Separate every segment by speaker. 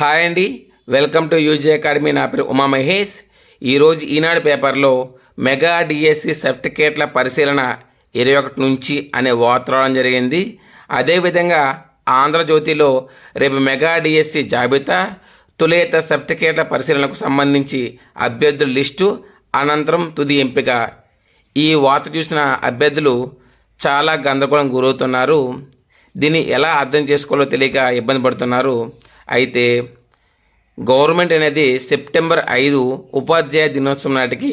Speaker 1: Hi అండి. Welcome to UG academy. నా పేరు ఉమా మహేష్. ఈరోజు ఈనాడు పేపర్లో మెగా డిఎస్సి సర్టిఫికేట్ల పరిశీలన ఇరవై ఒకటి నుంచి అనే వార్త రావడం జరిగింది. అదేవిధంగా ఆంధ్రజ్యోతిలో రేపు మెగా డిఎస్సి జాబితా తొలేత సర్టిఫికేట్ల పరిశీలనకు సంబంధించి అభ్యర్థుల లిస్టు అనంతరం తుది ఎంపిక. ఈ వార్త చూసిన అభ్యర్థులు చాలా గందరగోళం గురవుతున్నారు. దీన్ని ఎలా అర్థం చేసుకోవాలో తెలియక ఇబ్బంది పడుతున్నారు. అయితే గవర్నమెంట్ అనేది సెప్టెంబర్ ఐదు ఉపాధ్యాయ దినోత్సవం నాటికి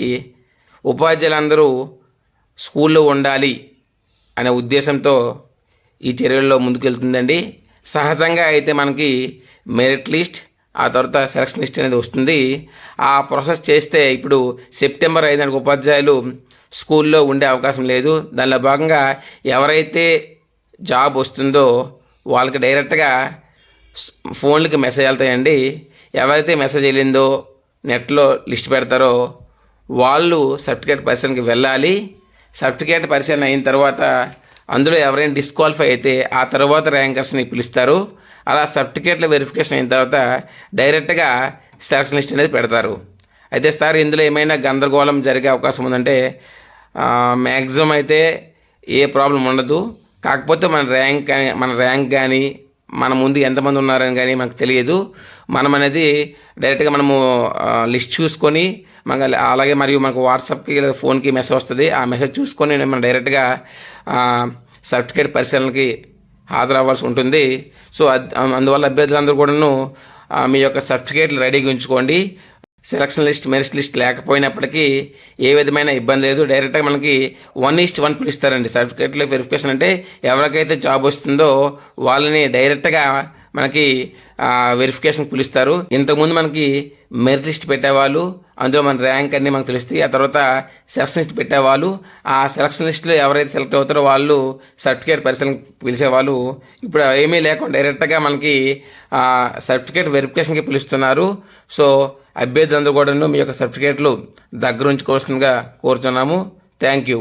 Speaker 1: ఉపాధ్యాయులందరూ స్కూల్లో ఉండాలి అనే ఉద్దేశంతో ఈ చర్యల్లో ముందుకెళ్తుందండి. సహజంగా అయితే మనకి మెరిట్ లిస్ట్ ఆ తర్వాత సెలక్షన్ లిస్ట్ అనేది వస్తుంది. ఆ ప్రాసెస్ చేస్తే ఇప్పుడు సెప్టెంబర్ ఐదు ఉపాధ్యాయులు స్కూల్లో ఉండే అవకాశం లేదు. దానిలో భాగంగా ఎవరైతే జాబ్ వస్తుందో వాళ్ళకి డైరెక్ట్గా ఫోన్లకి మెసేజ్ వెళ్తాయండి. ఎవరైతే మెసేజ్ వెళ్ళిందో నెట్లో లిస్ట్ పెడతారో వాళ్ళు సర్టిఫికేట్ పరిశీలనకి వెళ్ళాలి. సర్టిఫికేట్ పరిశీలన అయిన తర్వాత అందులో ఎవరైనా డిస్క్వాలిఫై అయితే ఆ తర్వాత ర్యాంకర్స్ని పిలుస్తారు. అలా సర్టిఫికేట్ల వెరిఫికేషన్ అయిన తర్వాత డైరెక్ట్గా సెలక్షన్ లిస్ట్ అనేది పెడతారు. అయితే సార్ ఇందులో ఏమైనా గందరగోళం జరిగే అవకాశం ఉందంటే మ్యాక్సిమం అయితే ఏ ప్రాబ్లం ఉండదు. కాకపోతే మన ర్యాంక్ కానీ మన ర్యాంక్ కానీ మన ముందు ఎంతమంది ఉన్నారని కానీ మనకు తెలియదు. మనం అనేది డైరెక్ట్గా మనము లిస్ట్ చూసుకొని మన అలాగే మరియు మనకు వాట్సాప్కి లేదా ఫోన్కి మెసేజ్ వస్తుంది. ఆ మెసేజ్ చూసుకొని మనం డైరెక్ట్గా సర్టిఫికేట్ పరిశీలనకి హాజరవ్వాల్సి ఉంటుంది. సో అందువల్ల అభ్యర్థులందరూ కూడాను మీ యొక్క సర్టిఫికేట్లు రెడీగా ఉంచుకోండి. సెలక్షన్ లిస్ట్ మెరిట్ లిస్ట్ లేకపోయినప్పటికీ ఏ విధమైన ఇబ్బంది లేదు. డైరెక్ట్గా మనకి వన్ ఈస్ట్ వన్ పిలుస్తారండి సర్టిఫికేట్లో వెరిఫికేషన్ అంటే ఎవరికైతే జాబ్ వస్తుందో వాళ్ళని డైరెక్ట్గా మనకి వెరిఫికేషన్ పిలుస్తారు. ఇంతకుముందు మనకి మెరిట్ లిస్ట్ పెట్టేవాళ్ళు అందులో మన ర్యాంక్ అన్ని మనకు తెలుస్తాయి. ఆ తర్వాత సెలక్షన్ లిస్ట్ పెట్టేవాళ్ళు. ఆ సెలక్షన్ లిస్ట్లో ఎవరైతే సెలెక్ట్ అవుతారో వాళ్ళు సర్టిఫికేట్ పరిశీలన పిలిచేవాళ్ళు. ఇప్పుడు ఏమీ లేకుండా డైరెక్ట్గా మనకి సర్టిఫికేట్ వెరిఫికేషన్కి పిలుస్తున్నారు. సో అభ్యర్థులందరూ కూడాను మీ యొక్క సర్టిఫికేట్లు దగ్గర ఉంచుకోవాల్సిందిగా కోరుతున్నాము థ్యాంక్ యూ